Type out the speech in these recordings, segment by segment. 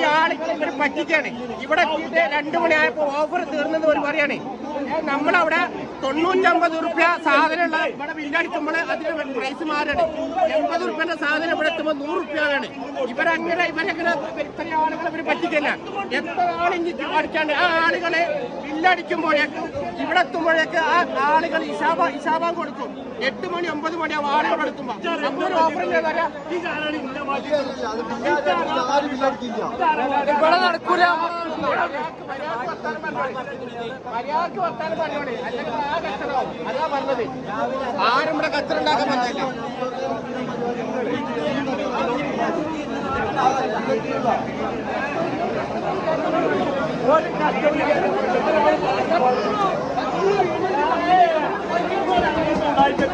ഈ ആളുകൾ ഇവർ പറ്റിക്കാണ്. ഇവിടെ രണ്ടു മണിയായപ്പോ ഓഫർ തീർന്നത് ഒരു പറയാണ്. നമ്മളവിടെ തൊണ്ണൂറ്റമ്പത് റുപ്യ സാധനമുള്ള ഇവിടെ ബില്ലടിക്കുമ്പോൾ അതിന്റെ പ്രൈസ് മാറാണ്. എൺപത് റുപ്യന്റെ സാധനം ഇവിടെ എത്തുമ്പോൾ നൂറ് റുപ്യാണ് ഇവരങ്ങനെ ഇവരെങ്ങനെ ഇത്രയും ആളുകളെ ഇവർ പറ്റിക്കല്ല. എത്ര ആളെങ്കിൽ അടിക്കാണ്ട് ആ ആളുകളെ ബില്ലടിക്കുമ്പോഴേക്ക് ഇവിടെ എത്തുമ്പോഴേക്ക് ആ ആളുകൾ ഇഷാബ ഇഷാബാൻ കൊടുക്കും. എട്ട് മണി ഒമ്പത് മണി ആളുകൾ എടുത്തുമ്പോ അപ്പൊ ഒരു ഓഫർ ഇല്ലേ തരാം ഇവിടെ നടക്കൂല. മര്യാദയ്ക്ക് വർത്താനം പറഞ്ഞോളെ. അല്ലെങ്കിൽ ആ കച്ചറാവും അതാ പറഞ്ഞത്. ആരും ഇവിടെ കച്ചറ ഉണ്ടാക്കാൻ പറ്റില്ല.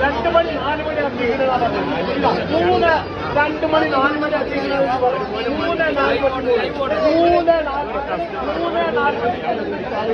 രണ്ട് മണി നാല് മണി മൂന്ന് രണ്ട് മണി നാല് മണി മൂന്ന് നാല് മൂന്ന് നാല് മൂന്ന് നാല്